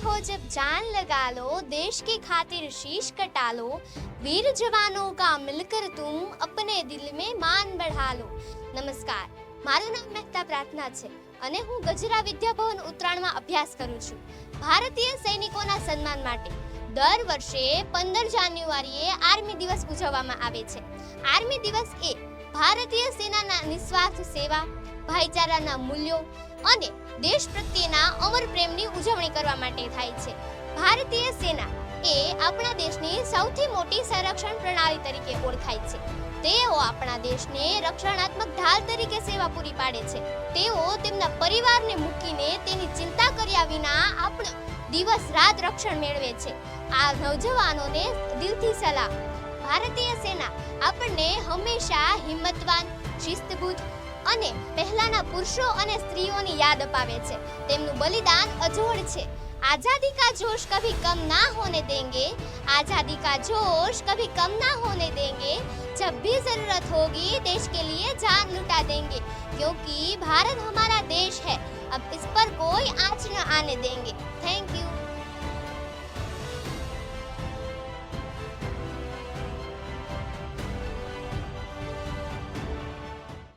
लगा लो देश की खातिर शीश कटा लो वीर जवानों का मिलकर तुम अपने दिल में मान बढ़ा लो નમસ્કાર મારું નામ મહેતા પ્રાર્થના છે અને હું ગજરા વિદ્યાભવન ઉત્તરાયણમાં અભ્યાસ કરું છું ભારતીય સૈનિકોના સન્માન માટે દર વર્ષે પંદર જાન્યુઆરીએ આર્મી દિવસ ઉજવવામાં આવે છે આર્મી દિવસ એ ભારતીય સેનાના નિસ્વાર્થ સેવા ભાઈચારાના મૂલ્યો અને દેશ પ્રત્યેના અમર પ્રેમની ઉજવણી કરવા માટે થાય છે. ભારતીય સેના એ આપણા દેશની સૌથી મોટી સંરક્ષણ પ્રણાલી તરીકે ઓળખાય છે. તેઓ આપણા દેશને રક્ષણાત્મક ઢાલ તરીકે સેવા પૂરી પાડે છે. તેઓ તેમના પરિવારને મૂકીને તેની ચિંતા કર્યા વિના આપણો દિવસ રાત રક્ષણ મેળવે છે. આ નવજવાનોને દિલથી સલાહ. ભારતીય સેના આપણને હંમેશા હિંમતવાન, શિસ્તબુદ્ધ અને પહેલાના પુરુષો અને સ્ત્રીઓની યાદ અપાવે છે તેમનું બલિદાન અજોડ છે आजादी का जोश कभी कम ना होने देंगे आजादी का जोश कभी कम ना होने देंगे जब भी जरूरत होगी देश के लिए जान लुटा देंगे क्योंकि भारत हमारा देश है अब इस पर कोई आँच न आने देंगे थैंक यू